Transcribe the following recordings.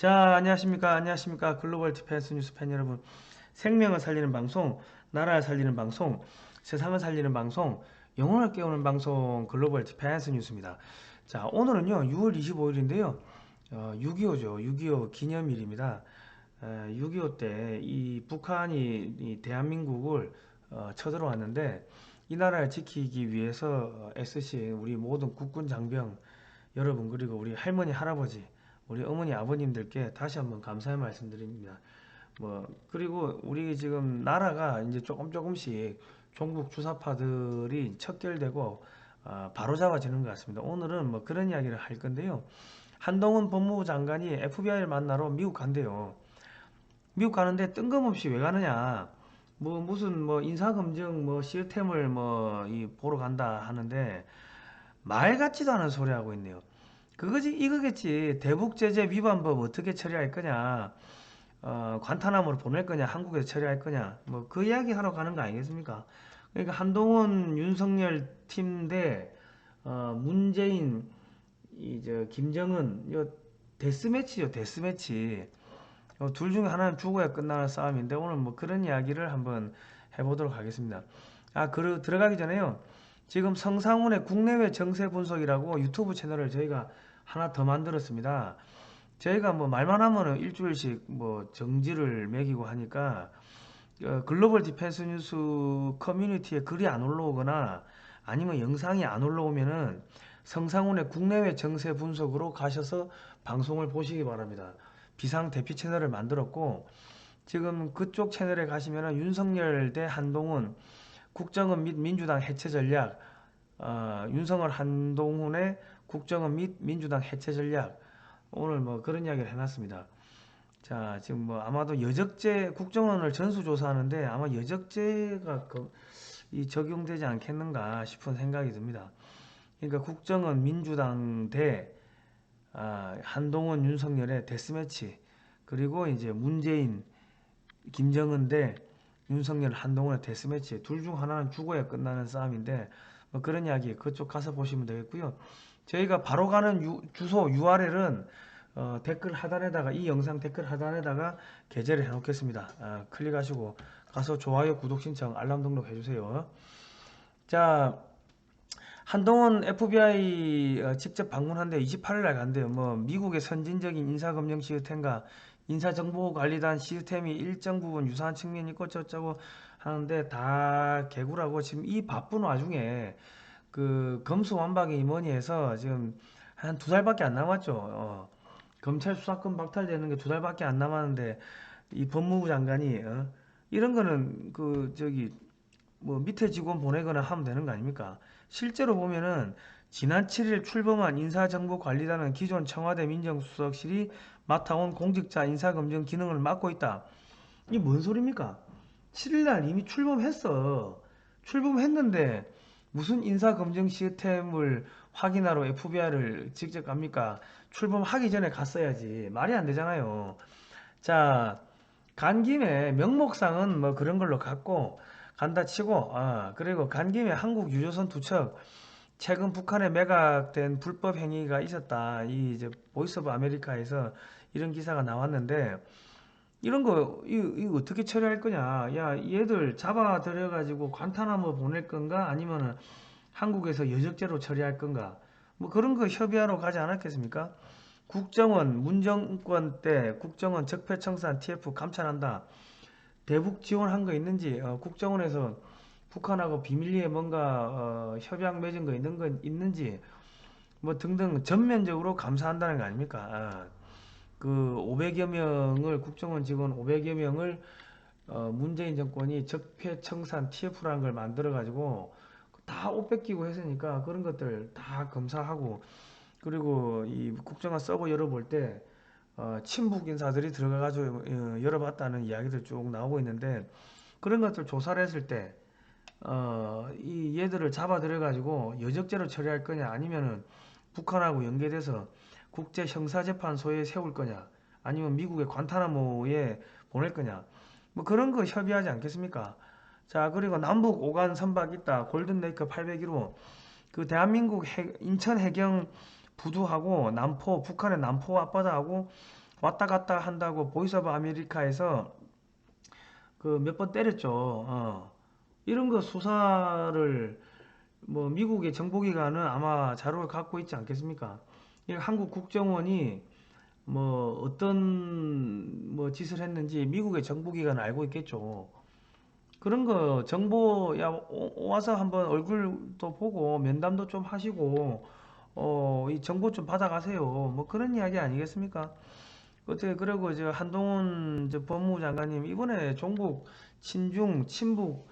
자, 안녕하십니까. 안녕하십니까. 글로벌 디펜스 뉴스 팬 여러분. 생명을 살리는 방송, 나라를 살리는 방송, 세상을 살리는 방송, 영혼을 깨우는 방송, 글로벌 디펜스 뉴스입니다. 자, 오늘은요, 6월 25일인데요. 어, 6.25죠. 6.25 기념일입니다. 6.25 때 이 북한이 이 대한민국을 어, 쳐들어왔는데 이 나라를 지키기 위해서 SC 우리 모든 국군 장병 여러분 그리고 우리 할머니 할아버지 우리 어머니 아버님들께 다시 한번 감사의 말씀드립니다. 뭐 그리고 우리 지금 나라가 이제 조금 조금씩 종북 주사파들이 척결되고 어, 바로 잡아지는 것 같습니다. 오늘은 뭐 그런 이야기를 할 건데요. 한동훈 법무부 장관이 FBI를 만나러 미국 간대요. 미국 가는데 뜬금없이 왜 가느냐? 뭐 무슨 뭐 인사검증 뭐 시스템을 뭐 이 보러 간다 하는데 말 같지도 않은 소리 하고 있네요. 그거지 이거겠지. 대북 제재 위반법 어떻게 처리할 거냐? 어, 관타나무로 보낼 거냐? 한국에서 처리할 거냐? 뭐 그 이야기 하러 가는 거 아니겠습니까? 그러니까 한동훈 윤석열 팀대 어, 문재인 이저 김정은 요 데스매치요 데스매치. 어, 둘 중에 하나는 죽어야 끝나는 싸움인데 오늘 뭐 그런 이야기를 한번 해보도록 하겠습니다. 아, 그 들어가기 전에요. 지금 성상훈의 국내외 정세 분석이라고 유튜브 채널을 저희가 하나 더 만들었습니다. 저희가 뭐 말만 하면은 일주일씩 뭐 정지를 매기고 하니까 어, 글로벌 디펜스 뉴스 커뮤니티에 글이 안 올라오거나 아니면 영상이 안 올라오면은 성상훈의 국내외 정세 분석으로 가셔서 방송을 보시기 바랍니다. 비상 대피 채널을 만들었고 지금 그쪽 채널에 가시면 윤석열 대 한동훈 국정원 및 민주당 해체 전략 어, 윤석열 한동훈의 국정원 및 민주당 해체 전략 오늘 뭐 그런 이야기를 해놨습니다. 자 지금 뭐 아마도 여적죄 국정원을 전수조사하는데 아마 여적죄가 그, 이 적용되지 않겠는가 싶은 생각이 듭니다. 그러니까 국정원 민주당 대 아, 한동훈 윤석열의 데스매치 그리고 이제 문재인 김정은 대 윤석열 한동훈의 데스매치 둘 중 하나는 죽어야 끝나는 싸움인데 뭐 그런 이야기 그쪽 가서 보시면 되겠고요 저희가 바로 가는 유, 주소 URL은 어, 댓글 하단에다가 이 영상 댓글 하단에다가 게재를 해 놓겠습니다 아, 클릭하시고 가서 좋아요 구독 신청 알람 등록 해주세요 자 한동훈 FBI 어, 직접 방문한데 28일 날 간대요. 뭐 미국의 선진적인 인사검증 시스템과 인사정보관리단 시스템이 일정 부분 유사한 측면이 있고 저쩌고 하는데 다 개구라고 지금 이 바쁜 와중에 그 검수완박이 뭐니 해서 지금 한 두 달밖에 안 남았죠. 어. 검찰 수사권 박탈되는 게 두 달밖에 안 남았는데 이 법무부 장관이 어? 이런 거는 그 저기 뭐 밑에 직원 보내거나 하면 되는 거 아닙니까? 실제로 보면은 지난 7일 출범한 인사정보관리단은 기존 청와대 민정수석실이 맡아온 공직자 인사검증 기능을 맡고 있다. 이게 뭔 소리입니까? 7일날 이미 출범했어. 출범했는데 무슨 인사검증 시스템을 확인하러 FBI를 직접 갑니까? 출범하기 전에 갔어야지. 말이 안 되잖아요. 자, 간 김에 명목상은 뭐 그런 걸로 갔고 간다 치고 아, 그리고 간 김에 한국 유조선 두 척 최근 북한에 매각된 불법 행위가 있었다. 이 이제 보이스 오브 아메리카에서 이런 기사가 나왔는데 이런 거 이거, 이거 어떻게 처리할 거냐? 야 얘들 잡아들여 가지고 관타나무 보낼 건가? 아니면은 한국에서 여적죄로 처리할 건가? 뭐 그런 거 협의하러 가지 않았겠습니까? 국정원 문정권 때 국정원 적폐청산 TF 감찰한다. 대북 지원한 거 있는지 어, 국정원에서 북한하고 비밀리에 뭔가 어, 협약 맺은 거 있는 거 있는지 뭐 등등 전면적으로 감사한다는 거 아닙니까? 아, 그 500여 명을 국정원 직원 500여 명을 어, 문재인 정권이 적폐 청산 TF라는 걸 만들어 가지고 다 옷 뺏기고 했으니까 그런 것들 다 검사하고 그리고 이 국정원 서버 열어볼 때 어, 친북 인사들이 들어가 가지고 어, 열어봤다는 이야기들 쭉 나오고 있는데 그런 것들 조사를 했을 때 어, 이 얘들을 잡아들여 가지고 여적죄로 처리할 거냐 아니면은 북한하고 연계돼서 국제 형사재판소에 세울 거냐 아니면 미국의 관타나모에 보낼 거냐 뭐 그런 거 협의하지 않겠습니까? 자 그리고 남북 오간 선박 있다 골든레이크 801호 그 대한민국 해, 인천 해경 부두하고 남포 북한의 남포 앞바다하고 왔다 갔다 한다고 보이스 오브 아메리카에서 그 몇 번 때렸죠. 어. 이런 거 수사를 뭐 미국의 정보기관은 아마 자료를 갖고 있지 않겠습니까? 이 한국 국정원이 뭐 어떤 뭐 짓을 했는지 미국의 정보기관은 알고 있겠죠. 그런 거 정보 야 오- 와서 한번 얼굴도 보고 면담도 좀 하시고 어 이 정보 좀 받아가세요. 뭐 그런 이야기 아니겠습니까? 어떻게 그러고 저 한동훈 저 법무부 장관님 이번에 종북 친중 친북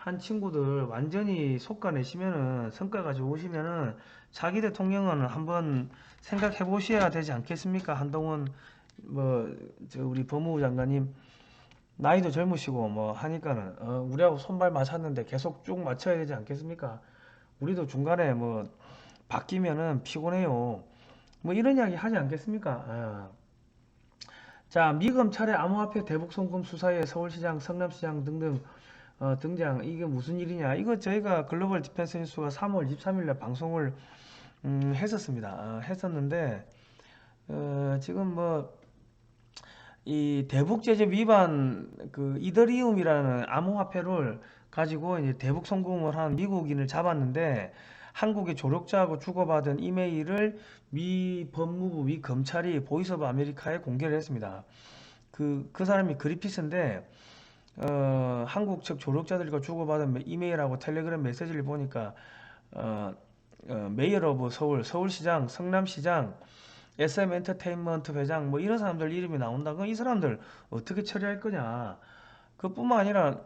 한 친구들 완전히 속가내시면은 성과 가지고 오시면은 자기 대통령은 한번 생각해 보셔야 되지 않겠습니까? 한동훈 뭐저 우리 법무부 장관님 나이도 젊으시고 뭐 하니까는 어, 우리하고 손발 맞췄는데 계속 쭉 맞춰야 되지 않겠습니까? 우리도 중간에 뭐 바뀌면은 피곤해요. 뭐 이런 이야기 하지 않겠습니까? 아. 자, 미 검찰의 암호화폐 대북 송금 수사에 서울시장, 성남시장 등등 어, 등장. 이게 무슨 일이냐? 이거 저희가 글로벌 디펜스 뉴스가 3월 23일 날 방송을 음, 했었습니다. 어, 했었는데 어, 지금 뭐 이 대북 제재 위반 그 이더리움이라는 암호화폐를 가지고 이제 대북 송금을 한 미국인을 잡았는데 한국의 조력자하고 주고받은 이메일을 미 법무부, 미 검찰이 보이스 오브 아메리카에 공개를 했습니다. 그, 그 사람이 그리피스인데 어, 한국 측 조력자들과 주고받은 이메일하고 텔레그램 메시지를 보니까 어, 어, 메이어 오브 서울, 서울시장, 성남시장, SM 엔터테인먼트 회장 뭐 이런 사람들 이름이 나온다. 그럼 이 사람들 어떻게 처리할 거냐? 그뿐만 아니라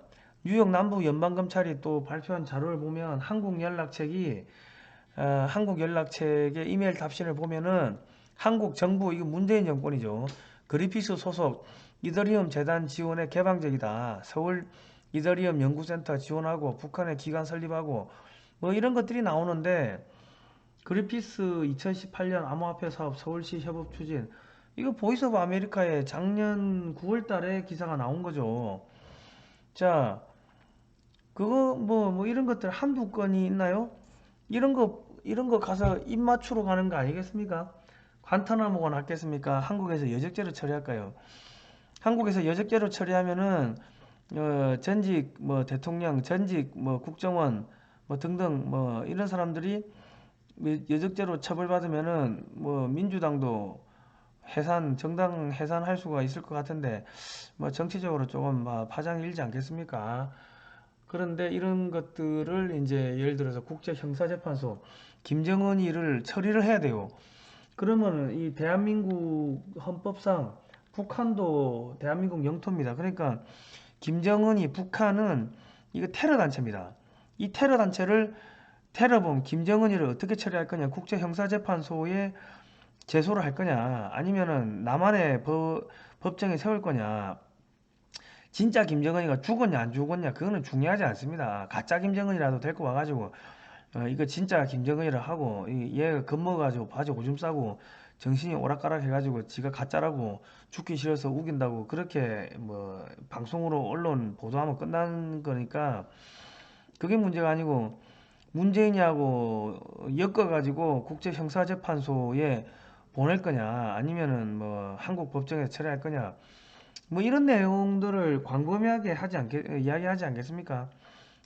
뉴욕 남부 연방검찰이 또 발표한 자료를 보면 한국 연락책이 어, 한국 연락책의 이메일 답신을 보면은 한국 정부 이거 문재인 정권이죠. 그리피스 소속 이더리움 재단 지원에 개방적이다. 서울 이더리움 연구센터 지원하고 북한에 기관 설립하고 뭐 이런 것들이 나오는데 그리피스 2018년 암호화폐 사업 서울시 협업 추진 이거 보이스 오브 아메리카에 작년 9월 달에 기사가 나온 거죠. 자, 그거 뭐 뭐 이런 것들 한두 건이 있나요? 이런 거 이런 거 가서 입 맞추러 가는 거 아니겠습니까? 관타나모가 낫겠습니까? 한국에서 여적죄로 처리할까요? 한국에서 여적죄로 처리하면은 어, 전직 뭐 대통령, 전직 뭐 국정원 뭐 등등 뭐 이런 사람들이 여적죄로 처벌받으면은 뭐 민주당도 해산 정당 해산할 수가 있을 것 같은데 뭐 정치적으로 조금 뭐 파장이 일지 않겠습니까? 그런데 이런 것들을 이제 예를 들어서 국제 형사 재판소 김정은이 이를 처리를 해야 돼요. 그러면은 이 대한민국 헌법상 북한도 대한민국 영토입니다. 그러니까 김정은이 북한은 이거 테러 단체입니다. 이 테러 단체를 테러범 김정은이를 어떻게 처리할 거냐? 국제형사재판소에 제소를 할 거냐? 아니면은 남한의 법, 법정에 세울 거냐? 진짜 김정은이가 죽었냐 안 죽었냐 그거는 중요하지 않습니다. 가짜 김정은이라도 데리고 와가지고 어, 이거 진짜 김정은이라 하고 이- 얘가 겁먹어가지고 바지 오줌 싸고 정신이 오락가락 해가지고 지가 가짜라고 죽기 싫어서 우긴다고 그렇게 뭐 방송으로 언론 보도하면 끝나는 거니까 그게 문제가 아니고 문재인이하고 엮어가지고 국제형사재판소에 보낼 거냐 아니면은 뭐 한국 법정에서 처리할 거냐 뭐 이런 내용들을 광범위하게 하지 않겠 이야기하지 않겠습니까?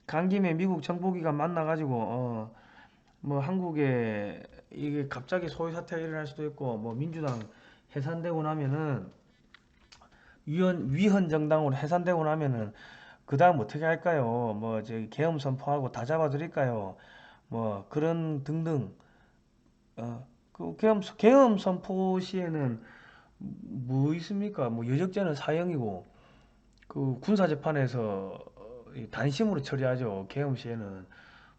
간 김에 미국 정보기관 만나가지고 어 뭐 한국에 이게 갑자기 소위 사태가 일어날 수도 있고 뭐 민주당 해산되고 나면은 위헌 위헌 정당으로 해산되고 나면은 그 다음 어떻게 할까요? 뭐 저기 계엄 선포하고 다 잡아드릴까요? 뭐 그런 등등 어그 계엄 계엄 선포 시에는 뭐 있습니까? 뭐 여적죄는 사형이고 그 군사재판에서 이 단심으로 처리하죠. 계엄 시에는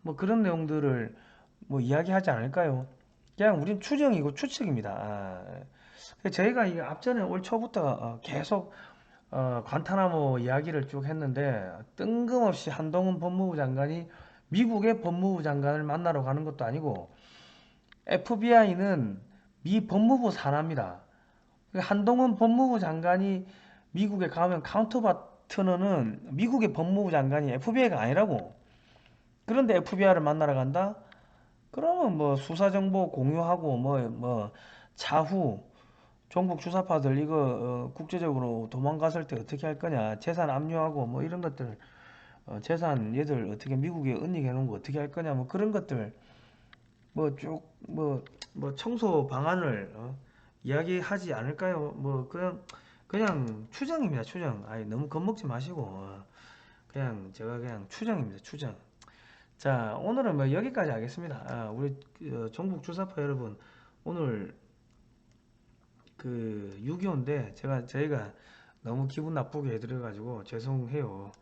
뭐 그런 내용들을 뭐 이야기하지 않을까요? 그냥 우린 추정이고 추측입니다. 아, 그 저희가 이 앞전에 올 초부터 어, 계속 어, 관타나모 이야기를 쭉 했는데 뜬금없이 한동훈 법무부 장관이 미국의 법무부 장관을 만나러 가는 것도 아니고 FBI는 미 법무부 산하입니다. 한동훈 법무부 장관이 미국에 가면 카운터파트너는 미국의 법무부 장관이 FBI가 아니라고. 그런데 FBI를 만나러 간다? 그러면 뭐 수사 정보 공유하고 뭐뭐 차후 종북 주사파들 이거 어, 국제적으로 도망갔을 때 어떻게 할 거냐 재산 압류하고 뭐 이런 것들 어, 재산 얘들 어떻게 미국에 은닉해 놓은 거 어떻게 할 거냐 뭐 그런 것들 뭐 쭉뭐뭐 청소 방안을 어, 이야기하지 않을까요? 뭐 그냥 그냥 추정입니다 추정 아니 너무 겁먹지 마시고 어, 그냥 제가 그냥 추정입니다 추정 자 오늘은 뭐 여기까지 하겠습니다. 아, 우리 어, 종북 주사파 여러분 오늘 그 6.25인데 제가 저희가 너무 기분 나쁘게 해드려 가지고 죄송해요.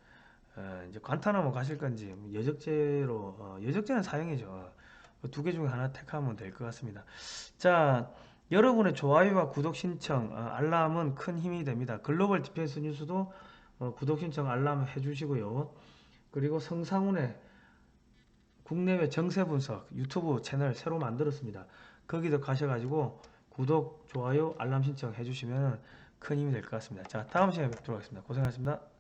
어, 이제 관타나모 가실 건지 뭐 여적죄로 어, 여적죄는 사형이죠. 두 개 중에 하나 택하면 될 것 같습니다. 자 여러분의 좋아요와 구독 신청 어, 알람은 큰 힘이 됩니다. 글로벌 디펜스 뉴스도 어, 구독 신청 알람 해주시고요. 그리고 성상훈의 국내외 정세 분석 유튜브 채널 새로 만들었습니다 거기도 가셔가지고 구독, 좋아요, 알람 신청 해주시면 큰 힘이 될 것 같습니다. 자, 다음 시간에 뵙도록 하겠습니다. 고생하셨습니다.